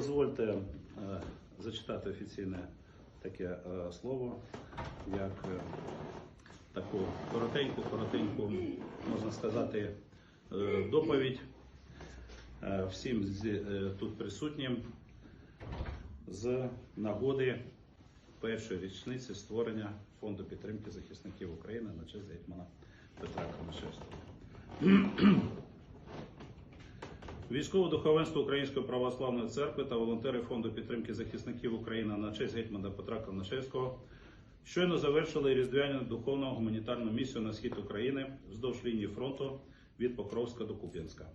Дозвольте е, зачитати офіційне таке е, слово, як е, таку коротеньку, коротеньку, можна сказати, доповідь всім тут присутнім з нагоди першої річниці створення фонду підтримки захисників України на честь гетьмана Петра Конашевського. Військове духовенство Української православної церкви та волонтери фонду підтримки захисників України на честь гетьмана Петра Конашевського щойно завершили різдвяну духовну гуманітарну місію на схід України вздовж лінії фронту від Покровська до Куп'янська.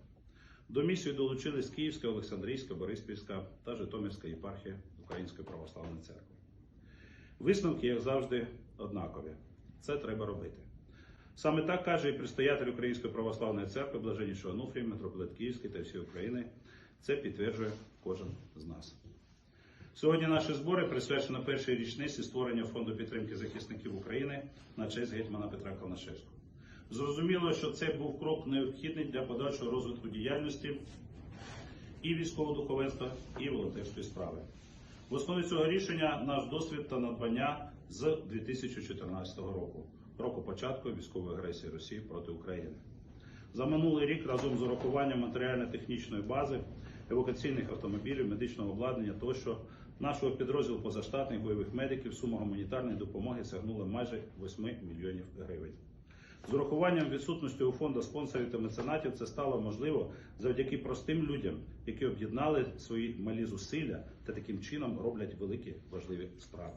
До місії долучились Київська, Олександрійська, Бориспільська та Житомирська єпархія Української православної церкви. Висновки, як завжди, однакові. Це треба робити. Саме так каже і предстоятель Української православної церкви, блаженнішого Онуфрій, митрополит Київський та всієї України. Це підтверджує кожен з нас. Сьогодні наші збори присвячено першій річниці створення фонду підтримки захисників України на честь гетьмана Петра Конашевського. Зрозуміло, що це був крок необхідний для подальшого розвитку діяльності і військового духовенства, і волонтерської справи. В основі цього рішення наш досвід та надбання з 2014 року, року початку військової агресії Росії проти України. За минулий рік разом з урахуванням матеріально-технічної бази, евакуаційних автомобілів, медичного обладнання тощо нашого підрозділу позаштатних бойових медиків сума гуманітарної допомоги сягнула майже 8 мільйонів гривень. З урахуванням відсутності у фонду спонсорів та меценатів це стало можливо завдяки простим людям, які об'єднали свої малі зусилля та таким чином роблять великі важливі справи.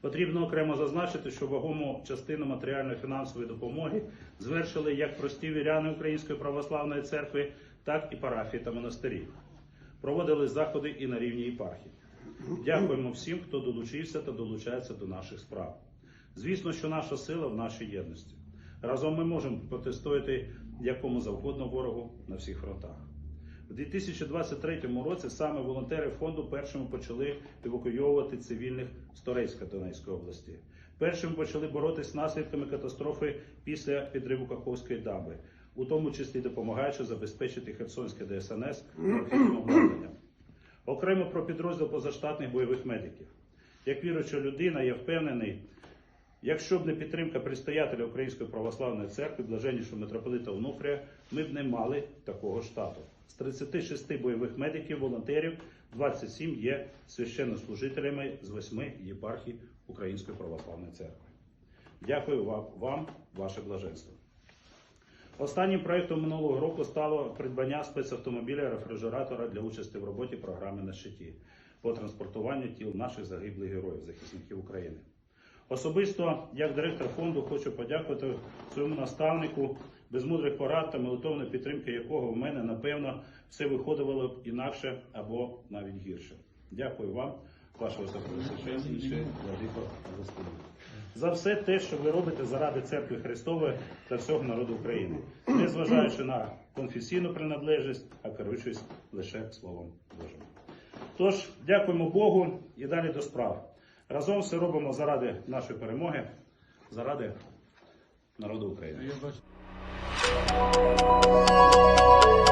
Потрібно окремо зазначити, що вагому частину матеріально-фінансової допомоги звершили як прості віряни Української православної церкви, так і парафії та монастирі. Проводили заходи і на рівні єпархії. Дякуємо всім, хто долучився та долучається до наших справ. Звісно, що наша сила в нашій єдності. Разом ми можемо протистояти якому завгодно ворогу на всіх фронтах. У 2023 році саме волонтери фонду першими почали евакуйовувати цивільних з Торецька Донецької області. Першими почали боротися з наслідками катастрофи після підриву Каховської дамби, у тому числі допомагаючи забезпечити Херсонське ДСНС необхідним обладнанням. Окремо про підрозділ позаштатних бойових медиків. Як віруюча людина, я впевнений, Якщо б не підтримка предстоятеля Української православної церкви, блаженнішого митрополита Онуфрія, ми б не мали такого штату. З 36 бойових медиків, волонтерів, 27 є священнослужителями з 8 єпархій Української православної церкви. Дякую вам, ваше блаженство. Останнім проєктом минулого року стало придбання спецавтомобіля рефрижератора для участі в роботі програми на щиті по транспортуванню тіл наших загиблих героїв, захисників України. Особисто, як директор фонду, хочу подякувати своєму наставнику, без мудрих порад та молитовної підтримки якого в мене, напевно, все виходило б інакше або навіть гірше. Дякую вам, Владико Господи. За все те, що ви робите заради церкви Христової та всього народу України, незважаючи на конфесійну приналежність, а керуючись лише Словом Божим. Тож, дякуємо Богу і далі до справ. Разом все робимо заради нашої перемоги, заради народу України. Thank you.